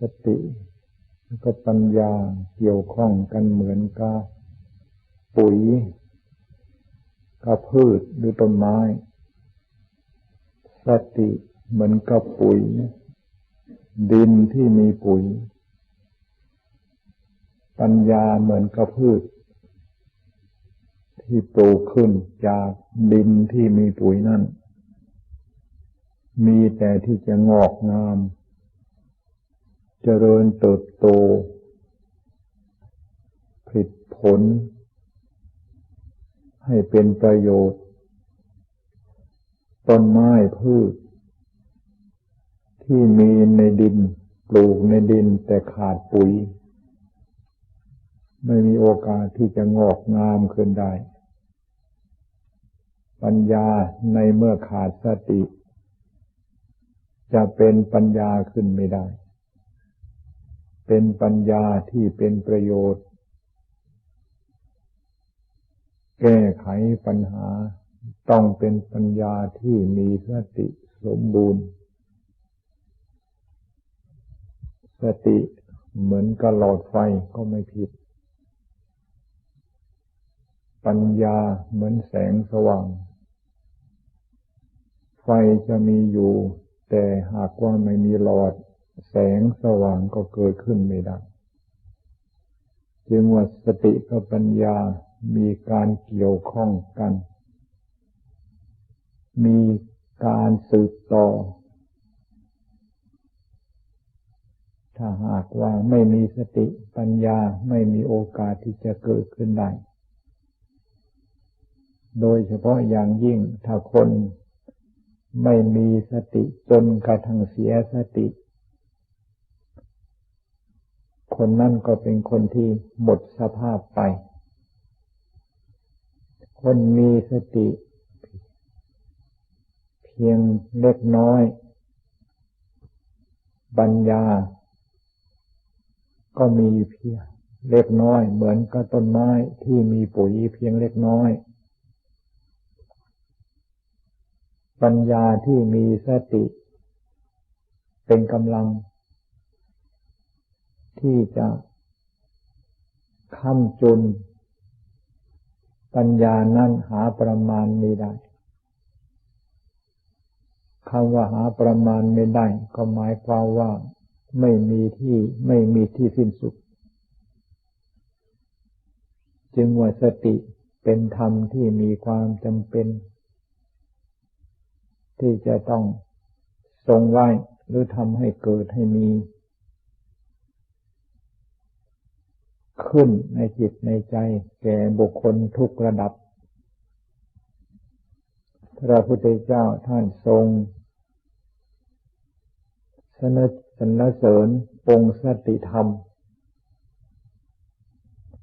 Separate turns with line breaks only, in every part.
สติแล้วก็ปัญญาเกี่ยวข้องกันเหมือนกับปุ๋ยกับพืชหรือต้นไม้ สติเหมือนกับปุ๋ย ดินที่มีปุ๋ย ปัญญาเหมือนกับพืช ที่ปลูกขึ้นจากดินที่มีปุ๋ยนั่น มีแต่ที่จะงอกงาม จริญเติบโต ผลิตผล ให้เป็นประโยชน์ ต้นไม้พืช ที่มีในดิน ปลูกในดินแต่ขาดปุ๋ย ไม่มีโอกาสที่จะงอกงามขึ้นได้ ปัญญาในเมื่อขาดสติ จะเป็นปัญญาขึ้นไม่ได้ เป็นปัญญาที่เป็นประโยชน์ แก้ไขปัญหาต้องเป็นปัญญาที่มีสติสมบูรณ์ สติเหมือนกับหลอดไฟก็ไม่ผิด ปัญญาเหมือนแสงสว่าง ไฟจะมีอยู่ แต่หากว่าไม่มีหลอด แสงสว่างก็เกิดขึ้นไม่ได้ จึงว่าสติกับปัญญามีการเกี่ยวข้องกัน มีการสืบต่อ ถ้าหากว่าไม่มีสติปัญญาไม่มีโอกาสที่จะเกิดขึ้นได้ โดยเฉพาะอย่างยิ่งถ้าคนไม่มีสติจนกระทั่งเสียสติ คนนั่นก็เป็นคนที่หมดสภาพไป คนมีสติ เพียงเล็กน้อย ปัญญา ก็มีเพียงเล็กน้อย เหมือนกับต้นไม้ที่มีปุ๋ยเพียงเล็กน้อย ปัญญาที่มีสติ เป็นกำลัง ที่จะค้ำจุน ปัญญานั้นหาประมาณไม่ได้คำว่าหาประมาณไม่ได้ ก็หมายความว่าไม่มีที่ไม่มีที่สิ้นสุด จึงว่าสติเป็นธรรมที่มีความจำเป็น ที่จะต้องทรงไว้หรือทำให้เกิดให้มี ขึ้นในจิตในใจ แก่บุคคลทุกระดับ พระพุทธเจ้าท่านทรงสนสนเสริญองค์สติธรรม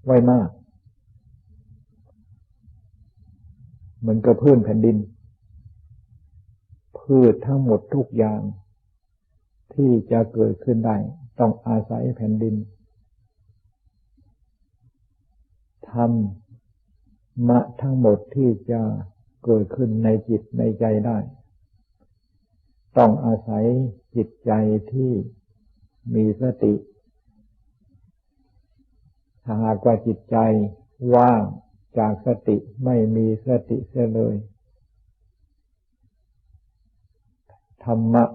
ไว้มาก เหมือนกับพื้นแผ่นดิน พืชทั้งหมดทุกอย่าง ที่จะเกิดขึ้นได้ ต้องอาศัยแผ่นดิน ธรรมะทั้งหมดที่จะเกิดขึ้นในจิตในใจได้ ต้องอาศัยจิตใจที่มีสติ ถ้าหากว่าจิตใจว่างจากสติไม่มีสติเสียเลย ธรรมะ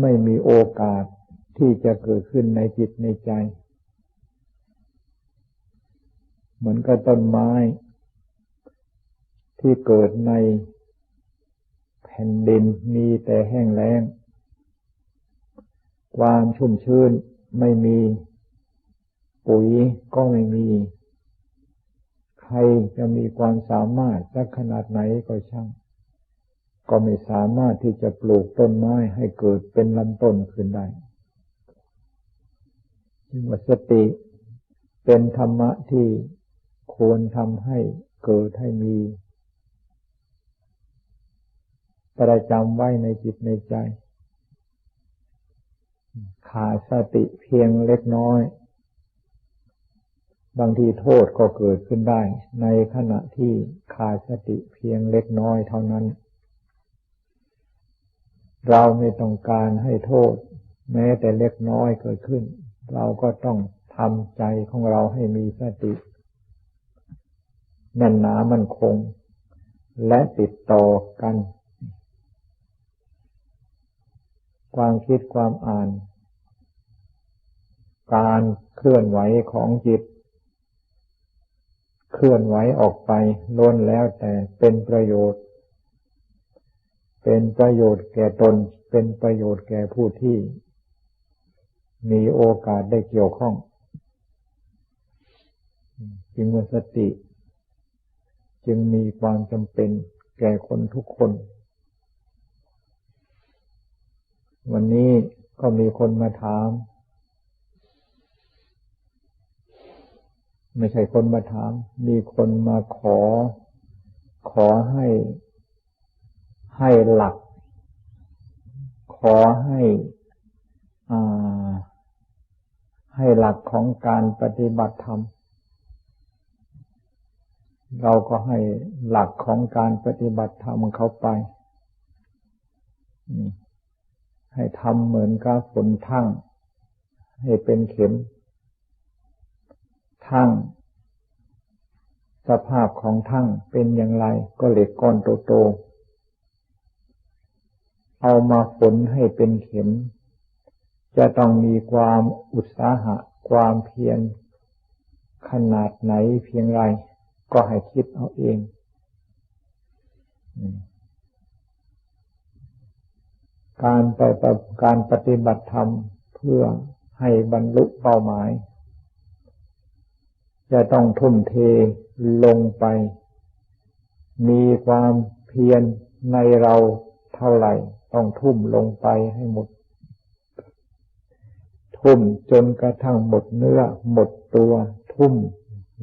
ไม่มีโอกาสที่จะเกิดขึ้นในจิตในใจ เหมือนกับต้นไม้ ที่เกิดในแผ่นดินมีแต่แห้งแล้ง ความชุ่มชื้นไม่มี ปุ๋ยก็ไม่มี ใครจะมีความสามารถสักขนาดไหนก็ช่าง ก็ไม่สามารถที่จะปลูกต้นไม้ให้เกิดเป็นลำต้นขึ้นได้จึงว่าสติเป็นธรรมะที่ ควรทำให้เกิดให้มีประจำไว้ในจิตในใจ ขาดสติเพียงเล็กน้อย บางทีโทษก็เกิดขึ้นได้ ในขณะที่ขาดสติเพียงเล็กน้อยเท่านั้น เราไม่ต้องการให้โทษ แม้แต่เล็กน้อยเกิดขึ้น เราก็ต้องทำใจของเราให้มีสติ แน่นหนามันคง และติดต่อกัน ความคิดความอ่าน การเคลื่อนไหวของจิต เคลื่อนไหวออกไปล้นแล้วแต่เป็นประโยชน์ เป็นประโยชน์แก่ตน เป็นประโยชน์แก่ผู้ที่ มีโอกาสได้เกี่ยวข้องจึงว่าสติ จึงมีความจำเป็นแก่คนทุกคน วันนี้ก็มีคนมาถาม ไม่ใช่คนมาถาม มีคนมาขอ ขอให้ให้หลัก ขอให้ให้หลักของการปฏิบัติธรรม เราก็ให้หลักของการปฏิบัติธรรมเขาไป ให้ทำเหมือนกับฝนทั้ง ให้เป็นเข็ม ทั้ง สภาพของทั้งเป็นอย่างไร ก็เหล็กก้อนโตๆ เอามาฝนให้เป็นเข็ม จะต้องมีความอุตสาหะ ความเพียรขนาดไหนเพียงไร ก็ให้คิดเอาเองการไปการปฏิบัติธรรมเพื่อให้บรรลุเป้าหมาย จะต้องทุ่มเทลงไป มีความเพียรในเราเท่าไหร่ ต้องทุ่มลงไปให้หมด ทุ่มจนกระทั่งหมดเนื้อหมดตัวทุ่ม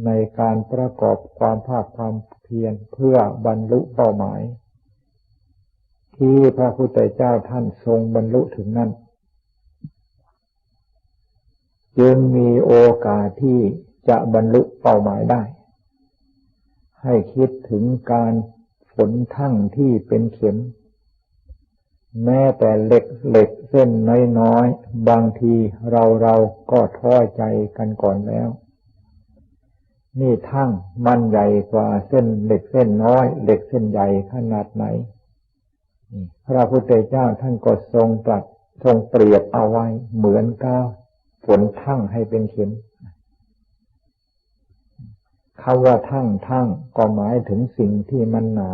ในการประกอบความภาคความเพียรเพื่อบรรลุเป้าหมาย ที่พระพุทธเจ้าท่านทรงบรรลุถึงนั้นจึงมีโอกาสที่จะบรรลุเป้าหมายได้ ให้คิดถึงการฝนทั้งที่เป็นเข็ม แม้แต่เหล็กเหล็กเส้นน้อยๆ บางทีเราเราก็ท้อใจกันก่อนแล้ว นี่ทั้งมันใหญ่กว่าเส้นเหล็กเส้นน้อยเหล็กเส้นใหญ่ขนาดไหนพระพุทธเจ้าท่านก็ทรงตรัสทรงเปรียบเอาไว้เหมือนก้าฝนทั้งให้เป็นเข็มคำว่าทั้งทั้งก็หมายถึงสิ่งที่มันหนา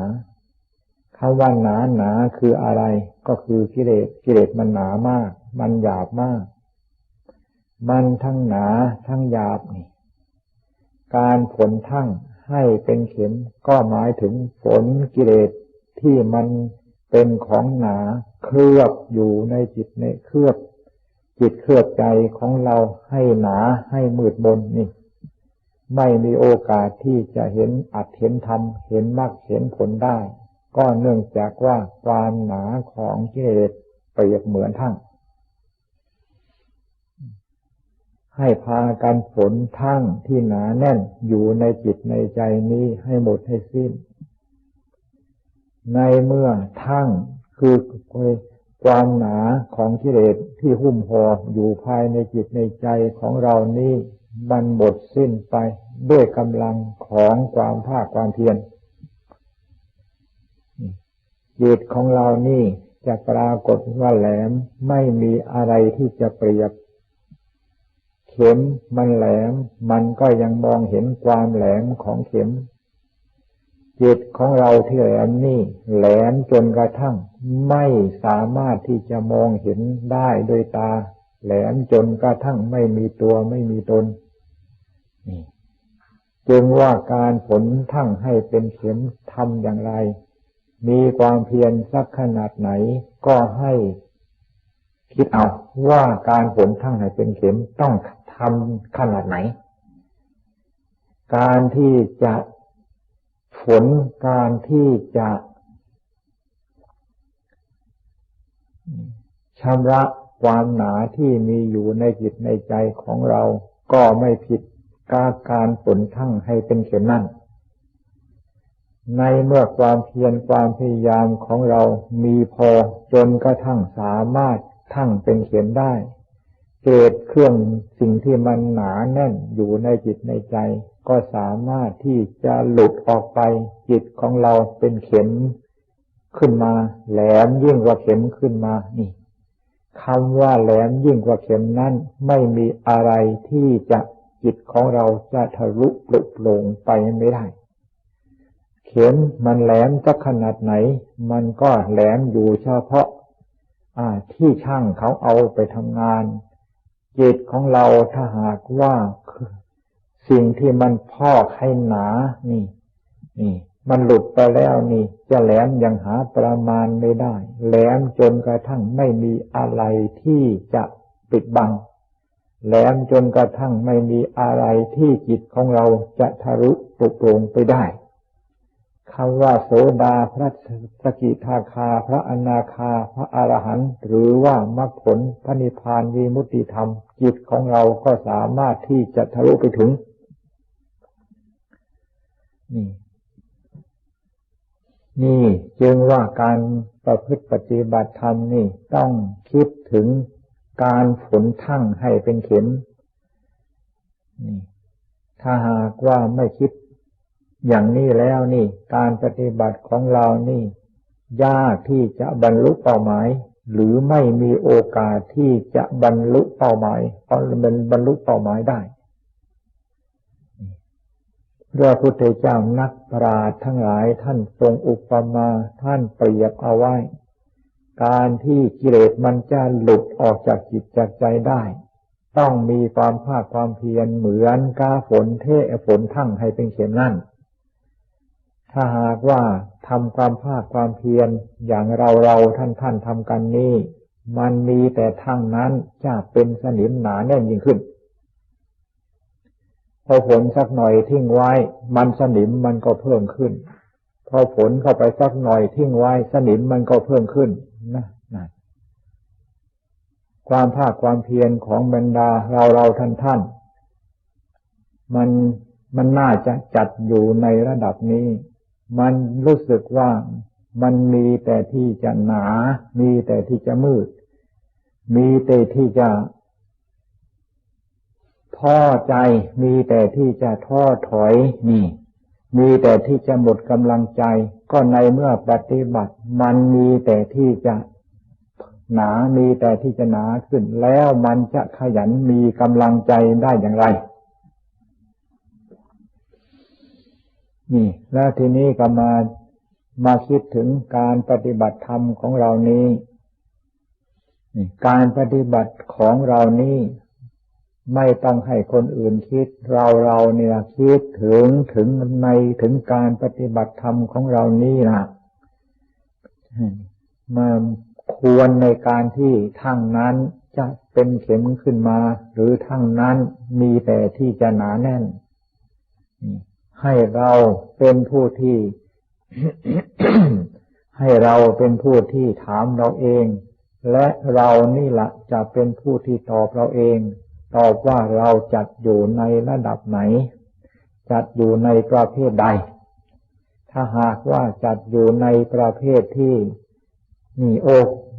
คำว่าหนาหนาคืออะไร ก็คือกิเลสกิเลสมันหนามาก มันหยาบมาก มันทั้งหนาทั้งหยาบนี่ การผลทั้งให้เป็นเข็มก็หมายถึงผลกิเลสที่มันเป็นของหนาเคลือบอยู่ในจิตในเคลือบ จิตเคลือบใจของเราให้หนาให้มืดบนนี่ ไม่มีโอกาสที่จะเห็นอัดเห็นธรรมเห็นมรรคเห็นผลได้ ก็เนื่องจากว่าความหนาของกิเลสเปรียบเหมือนทั้ง ให้พากันฝนทั้งที่หนาแน่นอยู่ในจิตในใจนี้ให้หมดให้สิ้น ในเมื่อทั้งคือความหนาของกิเลสที่หุ้มห่ออยู่ภายในจิตในใจของเรานี้มันหมดสิ้นไปด้วยกำลังของความภาคความเพียรจิตของเรานี่จะปรากฏว่าแหลมไม่มีอะไรที่จะเปรียบ เข็มมันแหลม มันก็ยังมองเห็นความแหลมของเข็ม จิตของเราที่แหลมนี่ แหลมจนกระทั่ง ไม่สามารถที่จะมองเห็นได้โดยตา แหลมจนกระทั่งไม่มีตัวไม่มีตนนี่จึงว่าการผลทั้งให้เป็นเข็มทำอย่างไร มีความเพียรสักขนาดไหนก็ให้คิดเอาว่าการผลทั้งให้เป็นเข็มต้อง ทำขนาดไหน การที่จะฝนการที่จะชำระความหนาที่มีอยู่ในจิตในใจของเราก็ไม่ผิดการการฝนทั้งให้เป็นเข็มนั่นในเมื่อความเพียรความพยายามของเรามีพอจนกระทั่งสามารถทั้งเป็นเข็มได้ เกตเครื่องสิ่งที่มันหนาแน่นอยู่ในจิตในใจ ก็สามารถที่จะหลุดออกไป จิตของเราเป็นเข็มขึ้นมา แหลมยิ่งกว่าเข็มขึ้นมานี่คำว่าแหลมยิ่งกว่าเข็มนั้น ไม่มีอะไรที่จะจิตของเราจะทะลุปลุกลงไปไม่ได้ เข็มมันแหลมสักขนาดไหน มันก็แหลมอยู่เฉพาะที่ช่างเขาเอาไปทำงาน จิตของเราถ้าหากว่าสิ่งที่มันพอกให้หนานี่ นี่ มันหลุดไปแล้วนี่ จะแหลมยังหาประมาณไม่ได้ แหลมจนกระทั่งไม่มีอะไรที่จะปิดบัง แหลมจนกระทั่งไม่มีอะไรที่จิตของเราจะทะลุปลุกลงไปได้ คำว่าโสดาพระสกิทาคา พระอนาคา พระอรหันต์หรือว่ามรรคผลพระนิพพานวีมุติธรรม จิตของเราก็สามารถที่จะทะลุไปถึง นี่ นี่จึงว่าการประพฤติปฏิบัติธรรมนี่ต้องคิดถึงการฝนทั้งให้เป็นเข็มนี่ถ้าหากว่าไม่คิด อย่างนี้แล้วนี่ การปฏิบัติของเรานี่ ยากที่จะบรรลุเป้าหมาย หรือไม่มีโอกาสที่จะบรรลุเป้าหมายเพราะมันบรรลุเป้าหมายได้พระพุทธเจ้านักปราชญ์ทั้งหลายท่านทรงอุปมาท่านเปรียบเอาไว้ การที่กิเลสมันจะหลุดออกจากจิตจากใจได้ ต้องมีความภาคความเพียรเหมือนกาฝนเทฝนทั้งให้เป็นเข็มนั่น ถ้าหากว่าทำความภาคความเพียรอย่างเราเราท่านท่านทำกันนี้มันมีแต่ทั้งนั้นจะเป็นสนิมหนาแน่นยิ่งขึ้น พอฝนสักหน่อยทิ้งไว้ มันสนิมมันก็เพิ่มขึ้น พอฝนเข้าไปสักหน่อยทิ้งไว้ สนิมมันก็เพิ่มขึ้นนะนะความภาคความเพียรของบรรดาเราเราท่านท่านมันมันน่าจะจัดอยู่ในระดับนี้ มันรู้สึกว่ามันมีแต่ที่จะหนา มีแต่ที่จะมืด มีแต่ที่จะท้อใจ มีแต่ที่จะท้อถอยนี่ มีแต่ที่จะหมดกำลังใจ ก็ในเมื่อปฏิบัติ มันมีแต่ที่จะหนา มีแต่ที่จะหนาขึ้นแล้วมันจะขยันมีกำลังใจได้อย่างไร นี่ แล้วทีนี้ก็มามาคิดถึงการปฏิบัติธรรมของเรานี้นี่การปฏิบัติของเรานี้ไม่ต้องให้คนอื่นคิด เราเราเนี่ยคิดถึงถึงในถึงการปฏิบัติธรรมของเรานี้นะมาควรในการที่ทั้งนั้นจะเป็นเข็มขึ้นมา หรือทั้งนั้นมีแต่ที่จะหนาแน่น ให้เราเป็นผู้ที่ ให้เราเป็นผู้ที่ถามเราเอง และเรานี่ละจะเป็นผู้ที่ตอบเราเอง ตอบว่าเราจัดอยู่ในระดับไหน จัดอยู่ในประเภทใด ถ้าหากว่าจัดอยู่ในประเภทที่มีโอ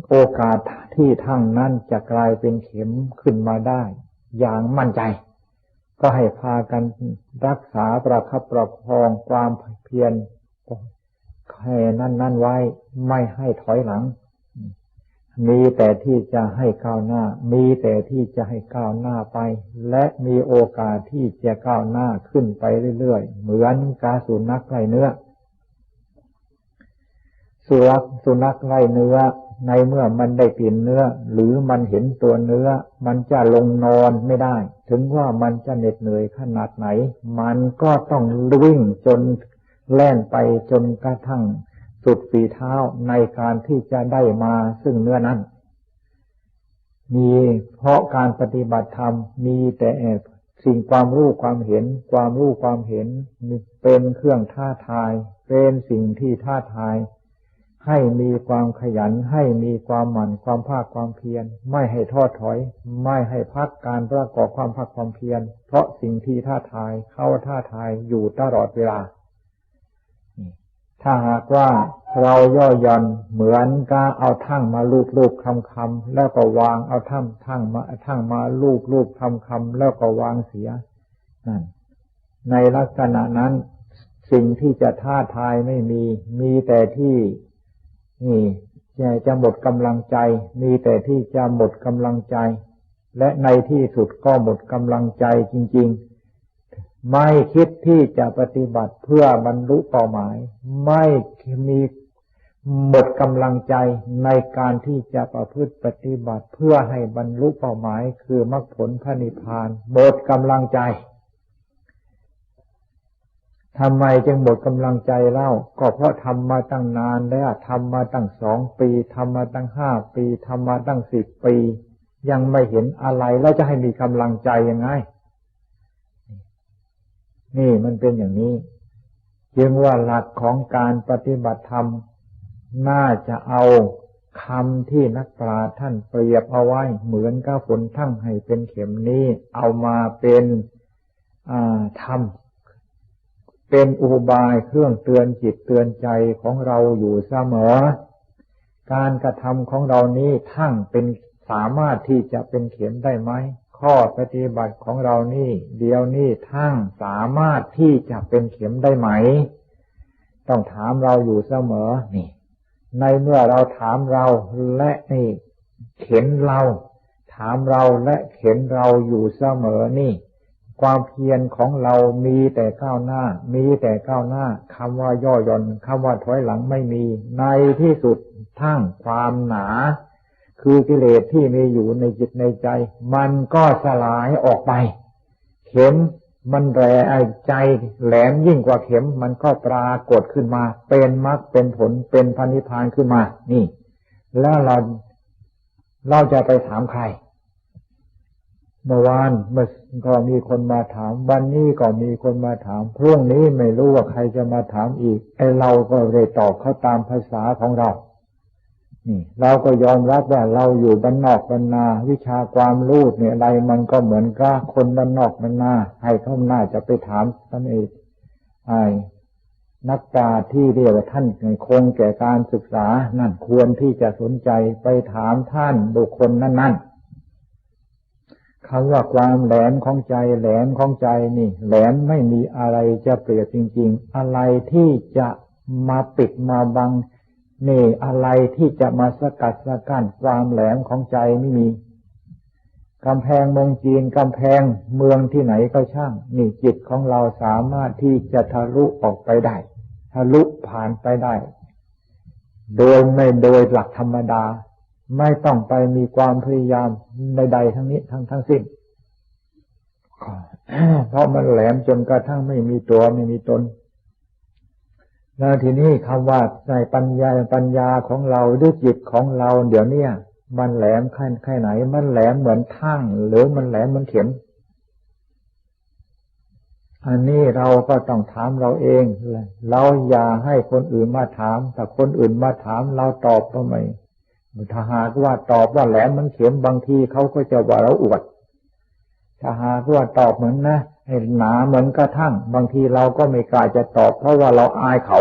โอกาสที่ทั้งนั้นจะกลายเป็นเข็มขึ้นมาได้ อย่างมั่นใจ ก็ให้พากันรักษาประคับประคองความเพียรให้นั่นนั่นไว้ไม่ให้ถอยหลัง มีแต่ที่จะให้ก้าวหน้า มีแต่ที่จะให้ก้าวหน้าไป และมีโอกาสที่จะก้าวหน้าขึ้นไปเรื่อยๆ เหมือนกาสุนัขไล่เนื้อ สุนัขสุนัขไล่เนื้อ ในเมื่อมันได้กลิ่นเนื้อ หรือมันเห็นตัวเนื้อ มันจะลงนอนไม่ได้ ถึงว่ามันจะเหน็ดเหนื่อยขนาดไหน มันก็ต้องวิ่งจนแล่นไปจนกระทั่งสุดฝีเท้าในการที่จะได้มาซึ่งเนื้อนั้น มีเพราะการปฏิบัติธรรมมีแต่สิ่งความรู้ความเห็น ความรู้ความเห็นเป็นเครื่องท้าทาย เป็นสิ่งที่ท้าทาย ให้มีความขยัน ให้มีความหมั่นความภาคความเพียร ไม่ให้ทอดถอย ไม่ให้พักการประกอบความภาคความเพียร เพราะสิ่งที่ท้าทายเข้าท้าทายอยู่ตลอดเวลา ถ้าหากว่าเราย่อหย่อนเหมือนกาเอาทั้งมาลูบลูบคำคำแล้วก็วางเอาทั้งทั้งมาทั้งมาลูบลูบคำคำแล้วก็วางเสียนั่นในลักษณะนั้นสิ่งที่จะท้าทายไม่มี มีแต่ที่ นี่จะหมดกำลังใจ มีแต่ที่จะหมดกำลังใจ และในที่สุดก็หมดกำลังใจจริง ๆ ไม่คิดที่จะปฏิบัติเพื่อบรรลุเป้าหมาย ไม่มีหมดกำลังใจในการที่จะประพฤติปฏิบัติเพื่อให้บรรลุเป้าหมายคือมรรคผลพระนิพพานหมดกำลังใจ ทำไมจึงหมดกำลังใจเล่า ก็เพราะทำมาตั้งนานแล้วทำมาตั้งสองปีทำมาตั้งห้าปีทำมาตั้งสิบปี ยังไม่เห็นอะไรแล้วจะให้มีกำลังใจยังไง นี่มันเป็นอย่างนี้จึงว่าหลักของการปฏิบัติธรรม น่าจะเอาคำที่นักปราชญ์ท่านเปรียบเอาไว้ เหมือนกับฝนทั้งให้เป็นเข็มนี้ เอามาเป็นธรรม เป็นอุบายเครื่องเตือนจิตเตือนใจของเราอยู่เสมอ การกระทำของเรานี้ทั้งเป็นสามารถที่จะเป็นเข็มได้ไหม ข้อปฏิบัติของเรานี่ เดียวนี้ทั้งสามารถที่จะเป็นเข็มได้ไหม ต้องถามเราอยู่เสมอนี่ ในเมื่อเราถามเราและนี่เข็นเรา ถามเราและเข็นเราอยู่เสมอนี่ ความเพียรของเรามีแต่ก้าวหน้า มีแต่ก้าวหน้าคำว่าย่อหย่อนคำว่าถอยหลังไม่มี ในที่สุดทั้งความหนา คือกิเลสที่มีอยู่ในจิตในใจ มันก็สลายออกไป เข็มมันแร่ใจแหลมยิ่งกว่าเข็ม มันก็ปรากฏขึ้นมา เป็นมรรคเป็นผลเป็นพันิพานขึ้นมา นี่ แล้วเราเราจะไปถามใคร เมื่อวานเมื่อก็มีคนมาถาม วันนี้ก็มีคนมาถามพรุ่งนี้ไม่รู้ว่าใครจะมาถามอีกไอเราก็เลยตอบเขาตามภาษาของเรา นี่ เราก็ยอมรับว่าเราอยู่บ้านนอกบ้านนา วิชาความรู้เนี่ยอะไรมันก็เหมือนกับคนบ้านนอกบ้านนา ให้เขาหน้าจะไปถามท่านเองไอ้นักปราที่เรียกว่าท่านคงแก่การศึกษานั่นควรที่จะสนใจไปถามท่านบุคคลนั้นๆ คำว่าความแหลมของใจ แหลมของใจนี่ แหลมไม่มีอะไรจะเปรียบจริง ๆ อะไรที่จะมาปิดมาบังนี่อะไรที่จะมาสกัดสกั้นความแหลมของใจไม่มีกำแพงมองจีนกำแพงเมืองที่ไหนก็ช่าง นี่จิตของเราสามารถที่จะทะลุออกไปได้ ทะลุผ่านไปได้ โดยไม่โดยหลักธรรมดา ไม่ต้องไปมีความพยายามใดๆทั้งนี้ทั้งทั้งสิ้น เพราะมันแหลมจนกระทั่งไม่มีตัวไม่มีตน แล้วทีนี้คำว่าในปัญญาปัญญาของเราด้วยจิตของเรา เดี๋ยวนี้มันแหลมแค่แค่ไหน มันแหลมเหมือนทั้งหรือมันแหลมเหมือนเข็มอันนี้เราก็ต้องถามเราเอง เราอย่าให้คนอื่นมาถามแต่คนอื่นมาถามเราตอบก็ไม่ ถ้าหากว่าตอบว่าแหลมมันเข็มบางทีเขาก็จะว่าเราอวด ถ้าหากว่าตอบเหมือนนะให้หนาเหมือนกระทั่ง บางทีเราก็ไม่กล้าจะตอบ เพราะว่าเราอายเขา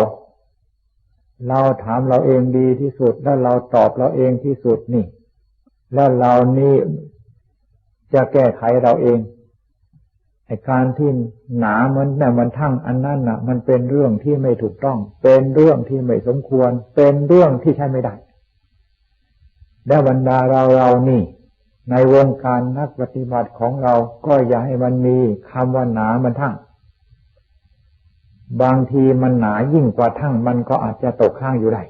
เราถามเราเองดีที่สุดแล้วเราตอบเราเองที่สุดนี่ แล้วเรานี่จะแก้ไขเราเองไอการที่หนาเหมือนแต่มันทั้งอันนั้นน่ะ มันเป็นเรื่องที่ไม่ถูกต้อง เป็นเรื่องที่ไม่สมควร เป็นเรื่องที่ใช้ไม่ได้ และบรรดาเราเรานี่ ในวงการนักปฏิบัติของเราก็อย่าให้มันมีคำว่าหนามันทั้ง บางทีมันหนายิ่งกว่าทั้งมันก็อาจจะตกข้างอยู่ได้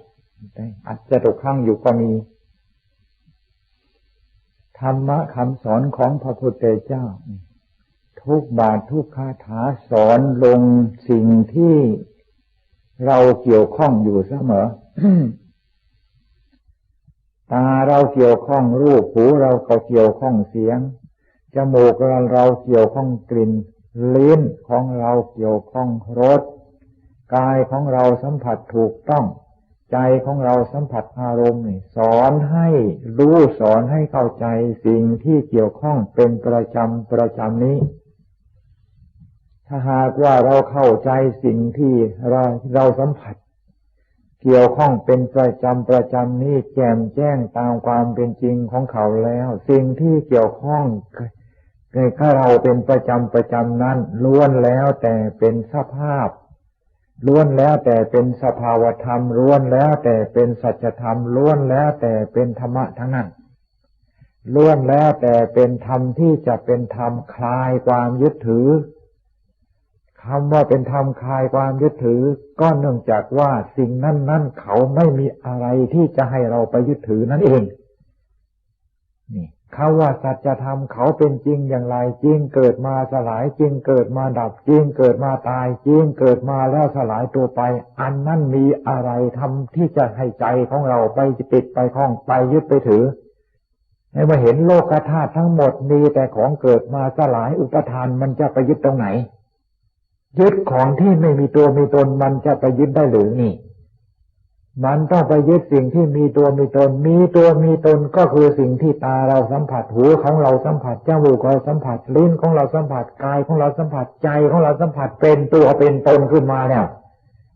อาจจะตกข้างอยู่ก็มี ธรรมะคำสอนของพระพุทธเจ้า ทุกบาททุกคาถาสอนลงสิ่งที่เราเกี่ยวข้องอยู่เสมอ ตาเราเกี่ยวข้องรูปหูเราก็เกี่ยวข้องเสียงจมูกเราเราเกี่ยวข้องกลิ่น ลิ้นของเราเกี่ยวข้องรสกายของเราสัมผัสถูกต้อง ใจของเราสัมผัสอารมณ์สอนให้รู้สอนให้เข้าใจสิ่งที่เกี่ยวข้องเป็นประจำประจำนี้ ถ้าหากว่าเราเข้าใจสิ่งที่เราเราสัมผัส เกี่ยวข้องเป็นประจำประจำนี้แจ่มแจ้งตามความเป็นจริงของเขาแล้ว สิ่งที่เกี่ยวข้องในข้าเราเป็นประจำประจำนั้นล้วนแล้วแต่เป็นสภาพล้วนแล้วแต่เป็นสภาวธรรมล้วนแล้วแต่เป็นสัจธรรมล้วนแล้วแต่เป็นธรรมะทั้งนั้นล้วนแล้วแต่เป็นธรรมที่จะเป็นธรรมคลายความยึดถือ คำว่าเป็นธรรมคลายความยึดถือ ก็เนื่องจากว่าสิ่งนั้นนั้นเขาไม่มีอะไรที่จะให้เราไปยึดถือนั่นเองนี่เขาว่าสัจธรรมเขาเป็นจริงอย่างไรจริงเกิดมาสลายจริงเกิดมาดับจริงเกิดมาตายจริงเกิดมาแล้วสลายตัวไป อันนั้นมีอะไรทำที่จะให้ใจของเราไปติดไปคล้องไปยึดไปถือในเมื่อเห็นโลกธาตุทั้งหมดมีแต่ของเกิดมาสลายอุปทานมันจะไปยึดตรงไหน ยึดของที่ไม่มีตัวมีตนมันจะไปยึดได้หรือนี่ มันต้องไปยึดสิ่งที่มีตัวมีตน มีตัวมีตนก็คือสิ่งที่ตาเราสัมผัสหูของเราสัมผัสจมูกเราสัมผัสลิ้นของเราสัมผัสกายของเราสัมผัสใจของเราสัมผัสเป็นตัวเป็นตนขึ้นมาเนี่ย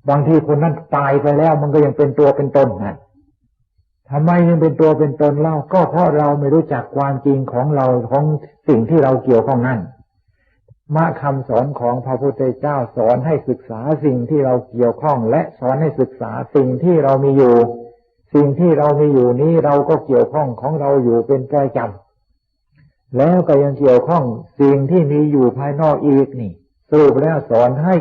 บางทีคนนั้นตายไปแล้วมันก็ยังเป็นตัวเป็นตนนะทำไมยังเป็นตัวเป็นตนเล่าก็เพราะเราไม่รู้จักความจริงของเราของสิ่งที่เราเกี่ยวข้องนั่น มาคำสอนของพระพุทธเจ้าสอนให้ศึกษาสิ่งที่เราเกี่ยวข้องและสอนให้ศึกษาสิ่งที่เรามีอยู่ สิ่งที่เรามีอยู่นี้เราก็เกี่ยวข้องของเราอยู่เป็นประจำแล้วก็ยังเกี่ยวข้องสิ่งที่มีอยู่ภายนอกอีกนี่สรุปแล้วสอนให้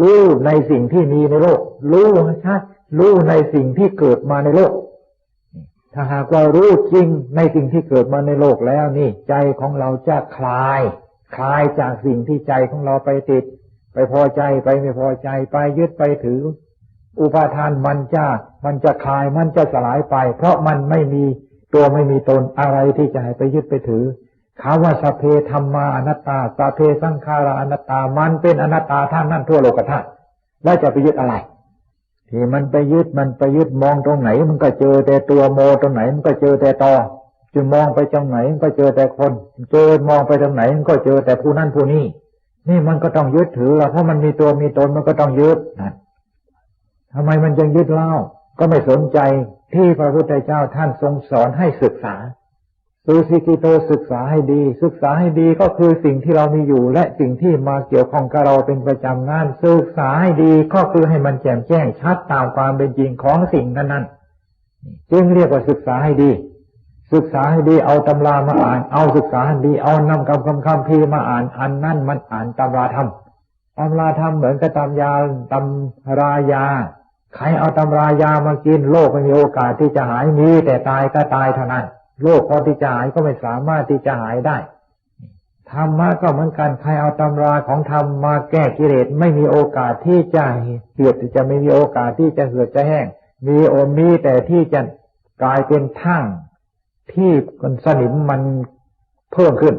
รู้ในสิ่งที่มีในโลก รู้ชัดรู้ในสิ่งที่เกิดมาในโลก ถ้าหากว่ารู้จริงในสิ่งที่เกิดมาในโลกแล้วนี่ ใจของเราจะคลาย คลายจากสิ่งที่ใจของเราไปติด ไปพอใจไปไม่พอใจไปยึดไปถือ อุปาทานมันจะมันจะคลายมันจะสลายไป เพราะมันไม่มีตัวไม่มีตนอะไรที่จะให้ไปยึดไปถือคำว่าสเพธรรมาอนัตตาสเพสังขาราอนัตตามันเป็นอนัตตาท่านนั่นทั่วโลกธาตุแล้วจะไปยึดอะไร ที่มันไปยึดมันไปยึดมองตรงไหน มันก็เจอแต่ตัวโมตรงไหนมันก็เจอแต่ตอ จะมองไปจังไหนก็เจอแต่คน เจอมองไปทางไหนก็เจอแต่ผู้นั่นผู้นี้นี่มันก็ต้องยึดถือเพราะมันมีตัวมีตนมันก็ต้องยึดนะทำไมมันยังยึดเล่า ก็ไม่สนใจที่พระพุทธเจ้าท่านทรงสอนให้ศึกษาสุสิกิโตศึกษาให้ดี ศึกษาให้ดีก็คือสิ่งที่เรามีอยู่ และสิ่งที่มาเกี่ยวข้องกับเราเป็นประจำนั่นศึกษาให้ดีก็คือให้มันแจ่มแจ้งชัดตามความเป็นจริงของสิ่งนั้นๆจึงเรียกว่าศึกษาให้ดี ศึกษาให้ดีเอาตำรามาอ่าน เอาศึกษาให้ดีเอานำคำคำคำพีมาอ่านอันนั่นมันอ่านตำราธรรมตำราธรรมเหมือนกับตำยาตำรายาใครเอาตำรายามากินโรคไม่มีโอกาสที่จะหายมีแต่ตายก็ตายเท่านั้นโรคพอที่จะหายก็ไม่สามารถที่จะหายได้ธรรมะก็เหมือนกันใครเอาตำราของธรรมมาแก้กิเลสไม่มีโอกาสที่จะเหือดจะไม่มีโอกาสที่จะเหือดจะแห้ง มีโอมีแต่ที่จะกลายเป็นทั้ง ที่สนิมมันเพิ่มขึ้น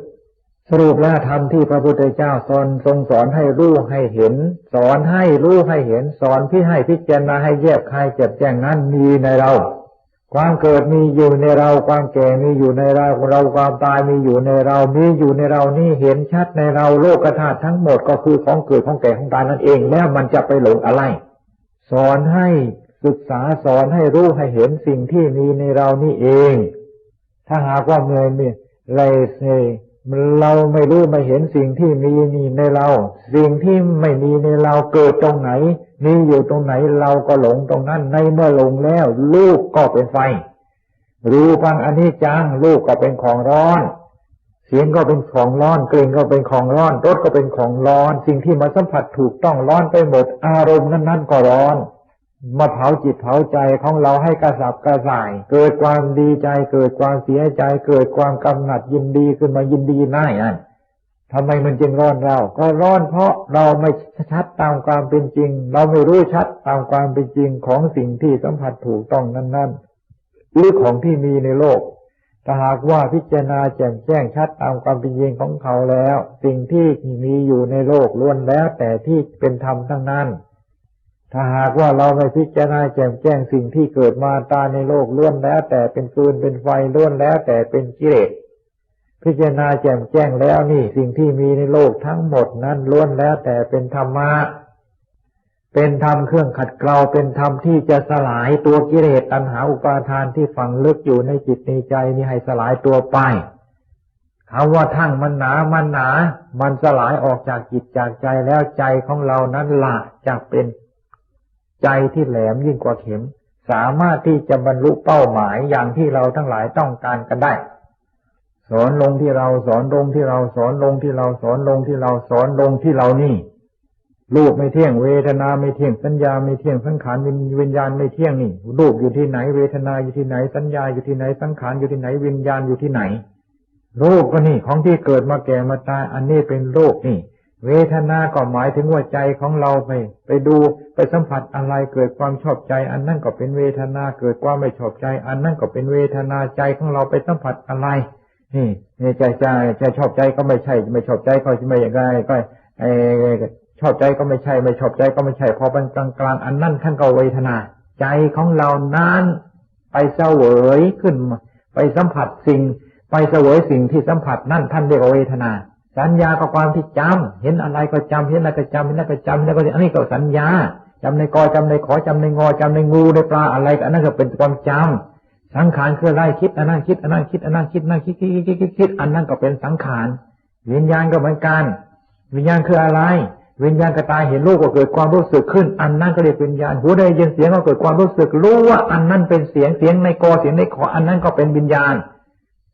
สรุปแล้วธรรมที่พระพุทธเจ้าสอนทรงสอนให้รู้ให้เห็น สอนให้รู้ให้เห็น สอนพี่ให้พิจารณาให้แยบคายเจ็บแจ้งนั้นมีในเรา ความเกิดมีอยู่ในเรา ความแก่มีอยู่ในเราเราความตายมีอยู่ในเรา มีอยู่ในเรานี่เห็นชัดในเราโลกธาตุทั้งหมดก็คือของเกิดของแก่ของตายนั่นเองแล้วมันจะไปหลงอะไร สอนให้ศึกษาสอนให้รู้ให้เห็นสิ่งที่มีในเรานี่เอง ถ้าหากว่าเมื่อมีไรเซเราไม่รู้ไม่เห็นสิ่งที่มีนี่ในเรา สิ่งที่ไม่มีในเราเกิดตรงไหน มีอยู่ตรงไหนเราก็หลงตรงนั้น ในเมื่อหลงแล้วลูกก็เป็นไฟ รูปังอันนี้จังลูกก็เป็นของร้อน เสียงก็เป็นของร้อนกลิ่นก็เป็นของร้อนรสก็เป็นของร้อน สิ่งที่มาสัมผัสถูกต้องร้อนไปหมดอารมณ์นั้นๆก็ร้อน มาเผาจิตเผาใจของเราให้กระสับกระส่าย เกิดความดีใจ เกิดความเสียใจ เกิดความกำหนัดยินดีขึ้นมายินดีน่ายนั่นทำไมมันจึงร้อนเรา ก็ร้อนเพราะเราไม่ชัดตามความเป็นจริง เราไม่รู้ชัดตามความเป็นจริงของสิ่งที่สัมผัสถูกต้องนั้น ๆ หรือของที่มีในโลกถ้าหากว่าพิจารณาแจ่มแจ้งชัดตามความเป็นจริงของเขาแล้ว สิ่งที่มีอยู่ในโลกล้วนแล้วแต่ที่เป็นธรรมทั้งนั้น ถ้าหากว่าเราไม่พิจารณาแจ่มแจ้งสิ่งที่เกิดมาตาในโลกล้วนแล้ว แต่เป็นฟืนเป็นไฟล้วนแล้ว แต่เป็นกิเลสพิจารณาแจ่มแจ้งแล้วนี่ สิ่งที่มีในโลกทั้งหมดนั้นล้วนแล้ว แต่เป็นธรรมะเป็นธรรมเครื่องขัดเกลาเป็นธรรมที่จะสลายตัวกิเลสตัณหาอุปาทานที่ฝังลึกอยู่ในจิตในใจนี้ให้สลายตัวไปคำว่าทั้งมันหนามันหนา มันสลายออกจากจิตจากใจแล้วใจของเรานั้นละจะเป็น ใจที่แหลมยิ่งกว่าเข็ม สามารถที่จะบรรลุเป้าหมายอย่างที่เราทั้งหลายต้องการกันได้ สอนลงที่เราสอนลงที่เราสอนลงที่เราสอนลงที่เราสอนลงที่เรานี่รูปไม่เที่ยงเวทนาไม่เที่ยงสัญญาไม่เที่ยงสังขารวิญญาณไม่เที่ยงนี่รูปอยู่ที่ไหนเวทนาอยู่ที่ไหนสัญญาอยู่ที่ไหนสังขารอยู่ที่ไหนวิญญาณอยู่ที่ไหนรูปก็นี่ของที่เกิดมาแก่มาตายอันนี้เป็นโรคนี่ เวทนาก็หมายถึงว่าใจของเราไปไปดูไปสัมผัสอะไรเกิดความชอบใจ อันนั่นก็เป็นเวทนาเกิดความไม่ชอบใจ อันนั่นก็เป็นเวทนาใจของเราไปสัมผัสอะไร นี่นี่ใจใจใจชอบใจก็ไม่ใช่ ไม่ชอบใจก็ไม่อย่างไรก็ไอชอบใจก็ไม่ใช่ ไม่ชอบใจก็ไม่ใช่พอเป็นกลางกลางอันนั่นท่านก็เวทนา ใจของเรานั้นไปเสวยขึ้น ไปสัมผัสสิ่ง ไปเสวยสิ่งที่สัมผัสนั่นท่านเรียกว่าเวทนา สัญญาก็ความที่จำเห็นอะไรก็จำเห็นอะไรก็จำเห็นอะไรก็จำเห็นอะไรก็จำอันนี้ก็สัญญาจำในกอจำในขอจำในงอจำในงูในปลาอะไรก็อันนั้นก็เป็นความจำสังขารคืออะไรคิดอันนั้นคิดอันนั้นคิดอันนั้นคิดนั่นคิดคิดคิดคิดคิดอันนั้นก็เป็นสังขารวิญญาณก็เหมือนกัน วิญญาณคืออะไร วิญญาณกระตายเห็นรูปก็เกิดความรู้สึกขึ้น อันนั้นก็เรียกวิญญาณหูได้ยินเสียงก็เกิดความรู้สึกรู้ว่าอันนั้นเป็นเสียงเสียงในกอเสียงในขออันนั้นก็เป็นวิญญาณ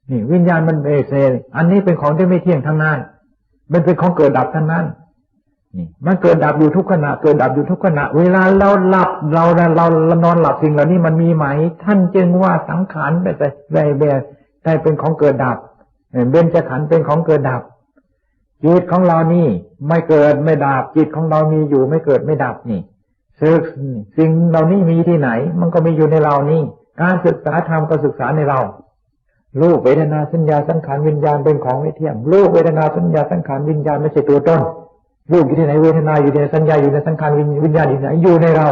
นี่วิญญาณมันเอเซอันนี้เป็นของที่ไม่เที่ยงทั้งนั้น มันเป็นของเกิดดับทั้งนั้น นี่ มันเกิดดับอยู่ทุกขณะ เกิดดับอยู่ทุกขณะ เวลาเราหลับเราเราเรานอนหลับสิ่งเหล่านี้มันมีไหม ท่านจึงว่าสังขารไปแต่ใ่แบบได้เป็นของเกิดดับเบญจขันธ์เป็นของเกิดดับ จิตของเรานี่ ไม่เกิดไม่ดับ จิตของเรามีอยู่ไม่เกิดไม่ดับนี่ศึกสิ่งเหล่านี้มีที่ไหน มันก็มีอยู่ในเรานี่ การศึกษาธรรมก็ศึกษาในเรา รูปเวทนาสัญญาสังขารวิญญาณเป็นของไม่เที่ยงรูปเวทนาสัญญาสังขารวิญญาณไม่ใช่ตัวตนรูปอยู่ที่ไหนเวทนาอยู่ที่ไหนสัญญาอยู่ในสังขารวิญญาณอยู่ที่ไหนอยู่ในเรา